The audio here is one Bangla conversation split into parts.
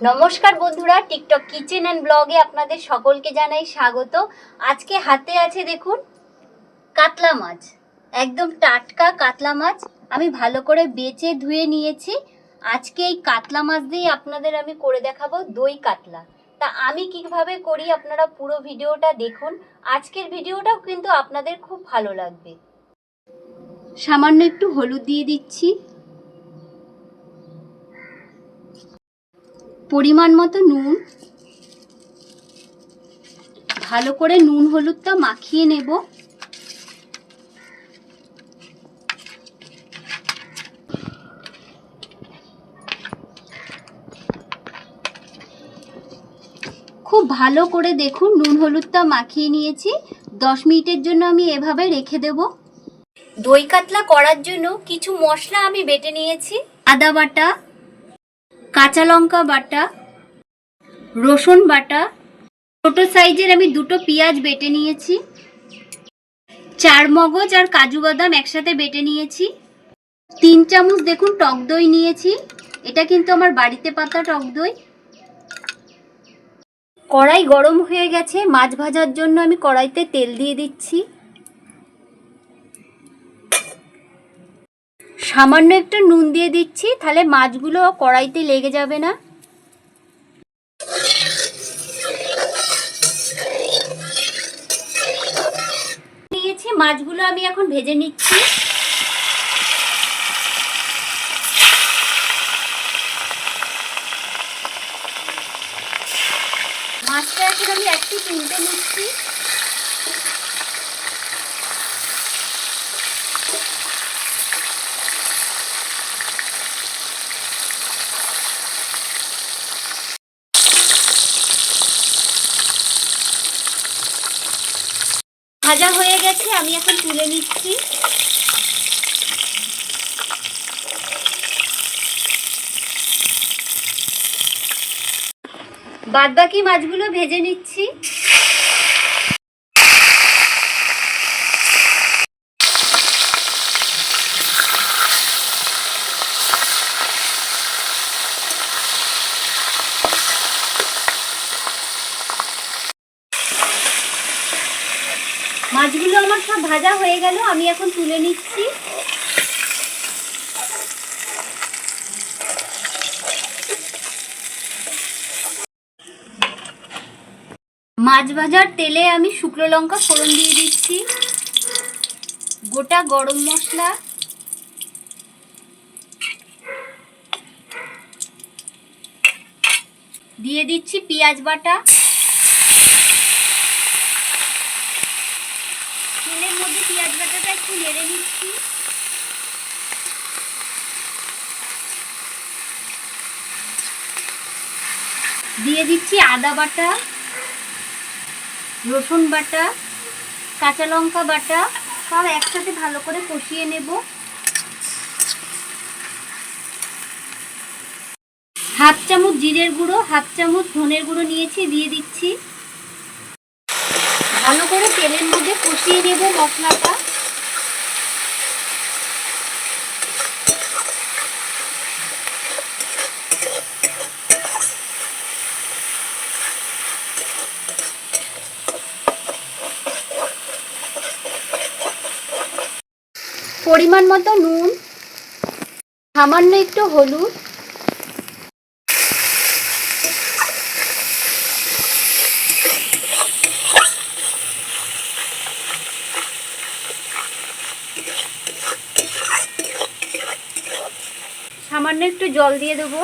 নমস্কার বন্ধুরা, টিকটক কিচেন অ্যান্ড ব্লগে আপনাদের সকলকে জানাই স্বাগত। আজকে হাতে আছে দেখুন, কাতলা মাছ। একদম টাটকা কাতলা মাছ। আমি ভালো করে বেচে ধুয়ে নিয়েছি। আজকে এই কাতলা মাছ দিয়ে আপনাদের আমি করে দেখাবো দই কাতলা। তা আমি কীভাবে করি আপনারা পুরো ভিডিওটা দেখুন। আজকের ভিডিওটাও কিন্তু আপনাদের খুব ভালো লাগবে। সামান্য একটু হলুদ দিয়ে দিচ্ছি। পরিমাণ মতো নুন। ভালো করে নুন হলুদটা মাখিয়ে নেব। খুব ভালো করে দেখুন, নুন হলুদটা মাখিয়ে নিয়েছি। দশ মিনিটের জন্য আমি এভাবে রেখে দেব। দই কাতলা করার জন্য কিছু মশলা আমি বেটে নিয়েছি। আদা বাটা কাঁচা লঙ্কা বাটা, রসুন বাটা, ছোটো সাইজের আমি দুটো পেঁয়াজ বেটে নিয়েছি, চার মগজ আর কাজু বাদাম একসাথে বেটে নিয়েছি, তিন চামচ দেখুন টক দই নিয়েছি, এটা কিন্তু আমার বাড়িতে পাতা টক দই। কড়াই গরম হয়ে গেছে, মাছ ভাজার জন্য আমি কড়াইতে তেল দিয়ে দিচ্ছি। সামান্য একটু নুন দিয়ে দিচ্ছি, তাহলে মাছগুলো কড়াইতে লেগে যাবে না। নিয়েছি, মাছগুলো আমি এখন ভেজে নিচ্ছি। মাছটা এখন আমি একটু তুলতে নিচ্ছি। ভাজা হয়ে গেছে আমি এখন তুলে নিচ্ছি। বাদবাকি মাছগুলো ভেজে নিচ্ছি। মাছগুলো আমার সব ভাজা হয়ে গেল, আমি এখন তুলে নিচ্ছি। মাছ ভাজার তেলে আমি শুকনো লঙ্কা ফোড়ন দিয়ে দিচ্ছি, গোটা গরম মশলা। দিয়ে দিচ্ছি পেঁয়াজ বাটা তেলের মধ্যে পেঁয়াজ বাটাটা একটু নেড়ে নিচ্ছি দিয়ে দিচ্ছি আদা বাটা, রসুন বাটা, কাঁচা লঙ্কা বাটা, সব একসাথে ভালো করে কষিয়ে নেব। হাফ চামচ জিরের গুঁড়ো, হাফ চামচ ধনের গুঁড়ো নিয়েছি, দিয়ে দিচ্ছি। ভালো করে তেলের মধ্যে কষিয়ে নেব মশলাটা। পরিমাণ মতো নুন সামান্য একটু হলুদ সামান্য একটু জল দিয়ে দেবো।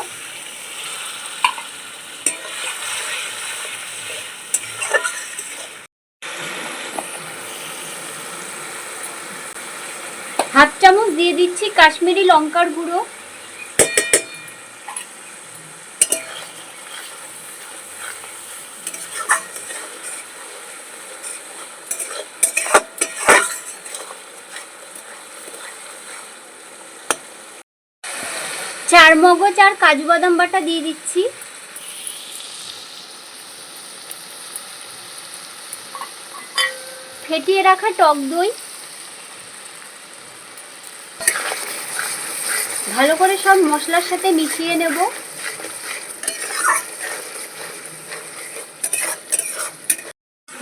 হাফ চামচ দিয়ে দিচ্ছি কাশ্মীরি লঙ্কার গুঁড়ো। চার মগজ আর কাজু বাদাম বাটা দিয়ে দিচ্ছি। ফেটিয়ে রাখা টক দই। ভালো করে সব মশলার সাথে মিশিয়ে নেব।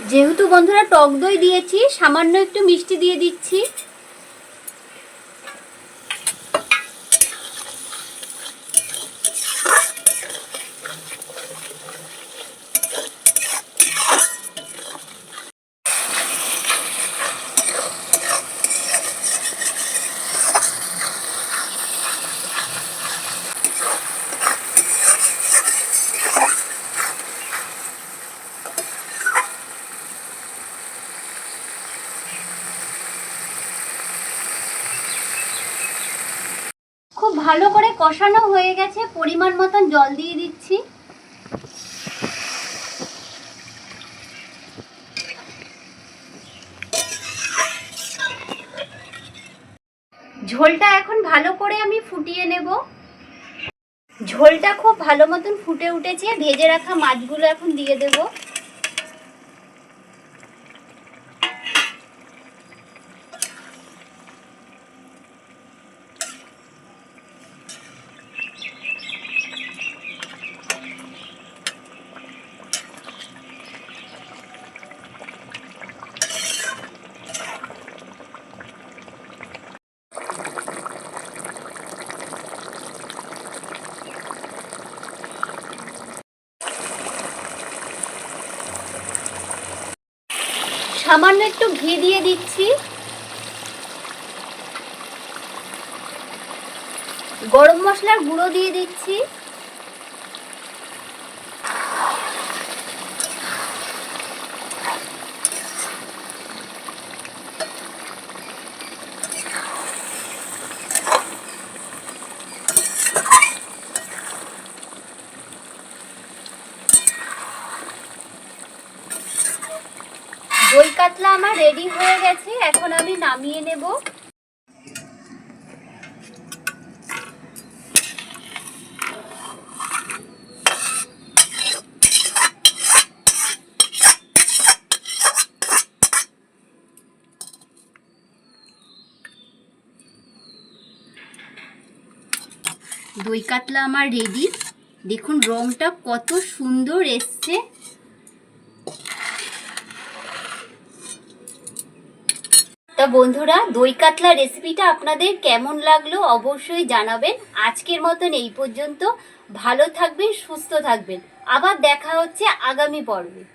যেহেতু বন্ধুরা টক দই দিয়েছি, সামান্য একটু মিষ্টি দিয়ে দিচ্ছি। ভালো করে কষানো হয়ে গেছে, পরিমাণ মতন জল দিয়ে দিচ্ছি। ঝোলটা এখন ভালো করে আমি ফুটিয়ে নেব। ঝোলটা খুব ভালো মতন ফুটে উঠেছে, ভেজে রাখা মাছগুলো এখন দিয়ে দেব। সামান্য একটু ঘি দিয়ে দিচ্ছি। গরম মশলার গুঁড়ো দিয়ে দিচ্ছি। দই কাতলা আমার রেডি হয়ে গেছে, এখন আমি নামিয়ে নেব। দই কাতলা আমার রেডি দেখুন, রংটা কত সুন্দর এসছে। তা বন্ধুরা, দই কাতলা রেসিপিটা আপনাদের কেমন লাগল অবশ্যই জানাবেন। আজকের মতন এই পর্যন্ত। ভালো থাকবেন, সুস্থ থাকবেন। আবার দেখা হচ্ছে আগামী পর্বে।